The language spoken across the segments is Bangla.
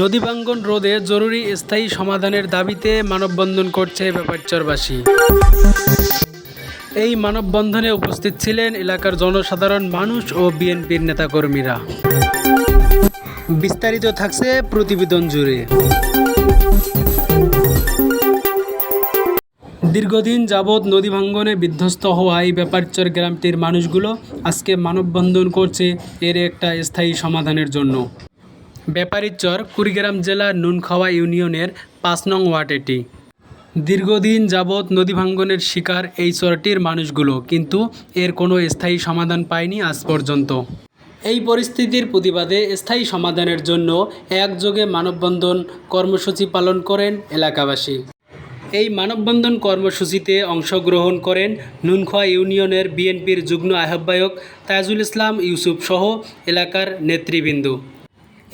নদী ভাঙ্গন রোধে জরুরি স্থায়ী সমাধানের দাবিতে মানববন্ধন করছে ব্যাপারচরবাসী এই মানববন্ধনে উপস্থিত ছিলেন এলাকার জনসাধারণ মানুষ ও বিএনপির নেতাকর্মীরা। বিস্তারিত থাকছে প্রতিবেদন জুড়ে। দীর্ঘদিন যাবৎ নদী ভাঙ্গনে বিধ্বস্ত হওয়া এই ব্যাপারচর গ্রামটির মানুষগুলো আজকে মানববন্ধন করছে এর একটা স্থায়ী সমাধানের জন্য। ব্যাপারীচর কুড়িগ্রাম জেলার নুনখাওয়া ইউনিয়নের পাঁচ নং ওয়ার্ড এটি। দীর্ঘদিন যাবৎ নদী ভাঙ্গনের শিকার এই চরটির মানুষগুলো, কিন্তু এর কোনো স্থায়ী সমাধান পায়নি আজ পর্যন্ত। এই পরিস্থিতির প্রতিবাদে স্থায়ী সমাধানের জন্য একযোগে মানববন্ধন কর্মসূচি পালন করেন এলাকাবাসী। এই মানববন্ধন কর্মসূচিতে অংশগ্রহণ করেন নুনখোয়া ইউনিয়নের বিএনপির যুগ্ম আহ্বায়ক তাজুল ইসলাম ইউসুফ সহ এলাকার নেতৃবৃন্দ।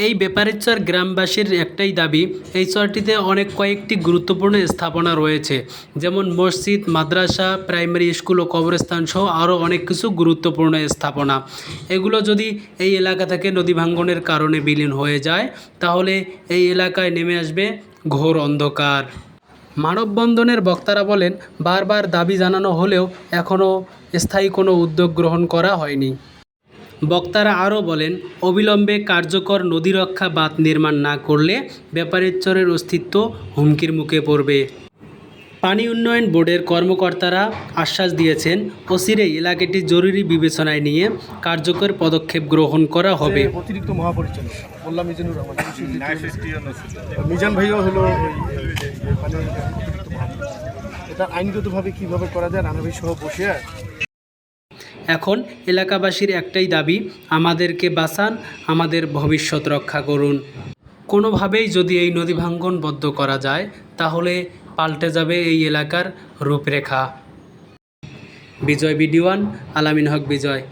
এই ব্যাপারের গ্রামবাসীর একটাই দাবি, এই চরটিতে অনেক কয়েকটি গুরুত্বপূর্ণ স্থাপনা রয়েছে, যেমন মসজিদ, মাদ্রাসা, প্রাইমারি স্কুল ও কবরস্থান সহ আরও অনেক কিছু গুরুত্বপূর্ণ স্থাপনা। এগুলো যদি এই এলাকা থেকে নদী ভাঙ্গনের কারণে বিলীন হয়ে যায়, তাহলে এই এলাকায় নেমে আসবে ঘোর অন্ধকার। মানববন্ধনের বক্তারা বলেন, বারবার দাবি জানানো হলেও এখনও স্থায়ী কোনো উদ্যোগ গ্রহণ করা হয়নি। বক্তারা আরও বলেন অবিলম্বে কার্যকর নদী রক্ষা বাঁধ নির্মাণ না করলে ব্যাপারেশ্বরের অস্তিত্ব হুমকির মুখে পড়বে। পানি উন্নয়ন বোর্ডের কর্মকর্তারা আশ্বাস দিয়েছেন অচিরেই এলাকাটি জরুরি বিবেচনায় নিয়ে কার্যকর পদক্ষেপ গ্রহণ করা হবে। অতিরিক্ত মহাপরিচালক মিজানুর রহমান মিজান ভাইও হলো ওই, মানে। এটা আইনগতভাবে কীভাবে করা যায় রানা ভাই সহ বসে এখন এলাকাবাসীর একটাই দাবি, আমাদেরকে বাঁচান, আমাদের ভবিষ্যৎ রক্ষা করুন। কোনোভাবেই যদি এই নদী ভাঙ্গন বদ্ধ করা যায়, তাহলে পাল্টে যাবে এই এলাকার রূপরেখা। বিজয় বিডিওয়ান আলামিন হক বিজয়।